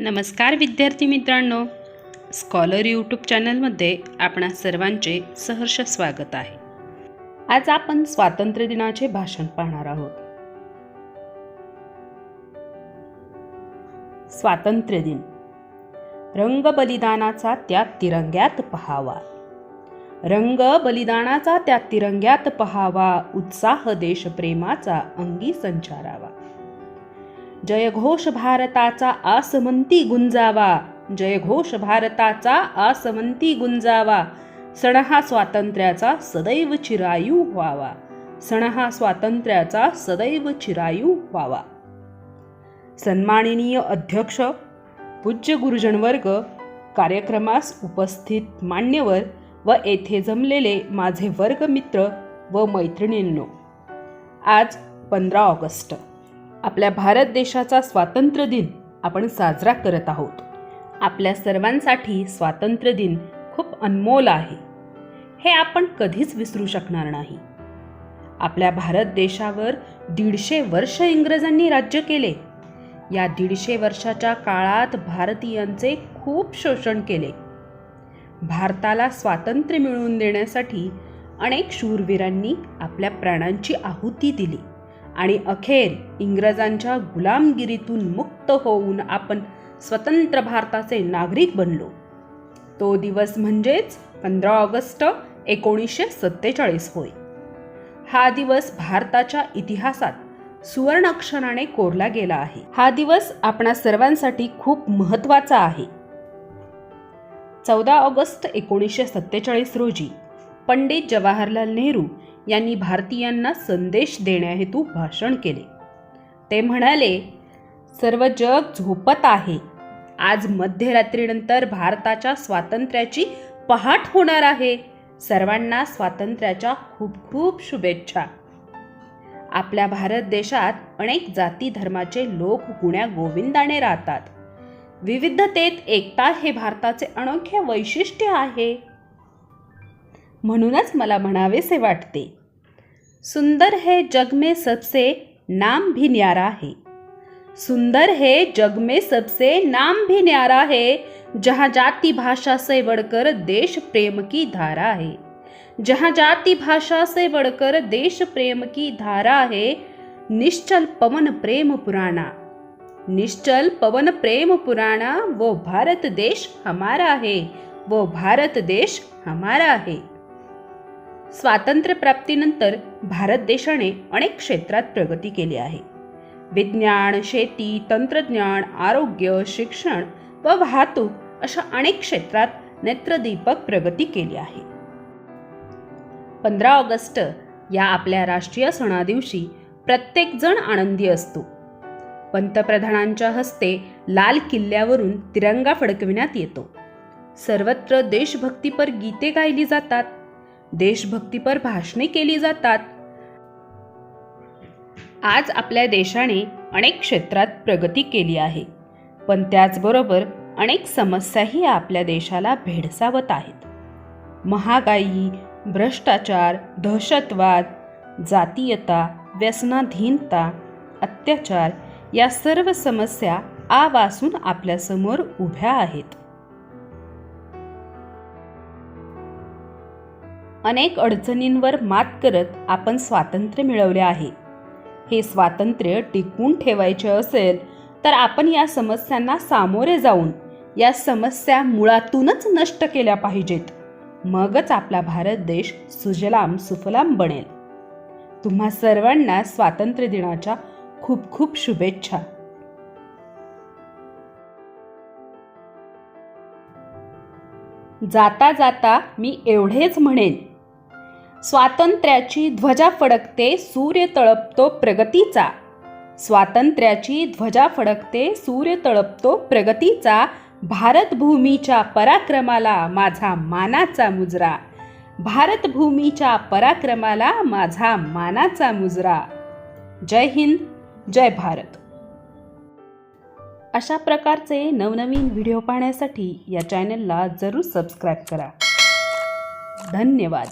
नमस्कार विद्यार्थी मित्रांनो. स्कॉलर यूट्यूब चॅनलमध्ये आपणा सर्वांचे सहर्ष स्वागत आहे. आज आपण स्वातंत्र्य दिनाचे भाषण पाहणार आहोत. स्वातंत्र्य दिन. रंग बलिदानाचा त्या तिरंग्यात पहावा. रंग बलिदानाचा त्या तिरंग्यात पहावा. उत्साह देशप्रेमाचा अंगी संचारावा. जयघोष भारताचा आसमंती गुंजावा. जयघोष भारताचा आसमंती गुंजावा. सण हा स्वातंत्र्याचा सदैव चिरायू व्हावा. सण हा स्वातंत्र्याचा सदैव चिरायू व्हावा. सन्माननीय अध्यक्ष पूज्य गुरुजन वर्ग कार्यक्रमास उपस्थित मान्यवर व येथे जमलेले माझे वर्गमित्र व मैत्रिणींनो आज पंधरा ऑगस्ट. आपल्या भारत देशाचा स्वातंत्र्य दिन आपण साजरा करत आहोत. आपल्या सर्वांसाठी स्वातंत्र्य दिन खूप अनमोल आहे. हे आपण कधीच विसरू शकणार नाही. आपल्या भारत देशावर दीडशे वर्ष इंग्रजांनी राज्य केले. या दीडशे वर्षाच्या काळात भारतीयांचे खूप शोषण केले. भारताला स्वातंत्र्य मिळवून देण्यासाठी अनेक शूरवीरांनी आपल्या प्राणांची आहुती दिली. आणि अखेर इंग्रजांच्या गुलामगिरीतून मुक्त होऊन आपण स्वतंत्र भारताचे नागरिक बनलो. तो दिवस म्हणजेच पंधरा ऑगस्ट एकोणीसशे सत्तेचाळीस होय. हा दिवस भारताच्या इतिहासात सुवर्णाक्षराने कोरला गेला आहे. हा दिवस आपणा सर्वांसाठी खूप महत्त्वाचा आहे. चौदा ऑगस्ट एकोणीसशे सत्तेचाळीस रोजी पंडित जवाहरलाल नेहरू यांनी भारतीयांना संदेश देण्याहेतू भाषण केले. ते म्हणाले सर्व जग झोपत आहे. आज मध्यरात्रीनंतर भारताच्या स्वातंत्र्याची पहाट होणार आहे. सर्वांना स्वातंत्र्याच्या खूप खूप शुभेच्छा. आपल्या भारत देशात अनेक जाती धर्माचे लोक गुण्या गोविंदाने राहतात. विविधतेत एकता हे भारताचे अनोखे वैशिष्ट्य आहे. म्हणूनच मला म्हणावेसे वाटते. सुंदर हे जग में सबसे नाम भी न्यारा है. सुंदर है जग में सबसे नाम भी न्यारा है जहाँ जाति भाषा से बढ़कर देश प्रेम की धारा है. जहाँ जाति भाषा से बढ़कर देश प्रेम की धारा है निश्चल पवन प्रेम पुराना निश्चल पवन प्रेम पुराना वो भारत देश हमारा है वो भारत देश हमारा है. स्वातंत्र्यप्राप्तीनंतर भारत देशाने अनेक क्षेत्रात प्रगती केली आहे. विज्ञान शेती तंत्रज्ञान आरोग्य शिक्षण व वाहतूक अशा अनेक क्षेत्रात नेत्रदीपक प्रगती केली आहे. पंधरा ऑगस्ट या आपल्या राष्ट्रीय सणादिवशी प्रत्येकजण आनंदी असतो. पंतप्रधानांच्या हस्ते लाल किल्ल्यावरून तिरंगा फडकविण्यात येतो. सर्वत्र देशभक्तीपर गीते गायली जातात. देशभक्तीपर भाषणे केली जातात. आज आपल्या देशाने अनेक क्षेत्रात प्रगती केली आहे. पण त्याचबरोबर अनेक समस्याही आपल्या देशाला भेडसावत आहेत. महागाई भ्रष्टाचार दहशतवाद जातीयता व्यसनाधीनता अत्याचार या सर्व समस्या आवासून आपल्यासमोर उभ्या आहेत. अनेक अडचणींवर मात करत आपण स्वातंत्र्य मिळवले आहे. हे स्वातंत्र्य टिकवून ठेवायचे असेल तर आपण या समस्यांना सामोरे जाऊन या समस्या मुळातूनच नष्ट केल्या पाहिजेत. मगच आपला भारत देश सुजलाम सुफलाम बनेल. तुम्हा सर्वांना स्वातंत्र्य दिनाच्या खूप खूप शुभेच्छा. जाता जाता मी एवढेच म्हणेन स्वातंत्र्याची ध्वजा फडकते सूर्य तळपतो प्रगतीचा. स्वातंत्र्याची ध्वजा फडकते सूर्य तळपतो प्रगतीचा. भारतभूमीच्या पराक्रमाला माझा मानाचा मुजरा. भारतभूमीच्या पराक्रमाला माझा मानाचा मुजरा. जय हिंद जय भारत. अशा प्रकारचे नवनवीन व्हिडिओ पाहण्यासाठी या चॅनलला जरूर सबस्क्राईब करा. धन्यवाद.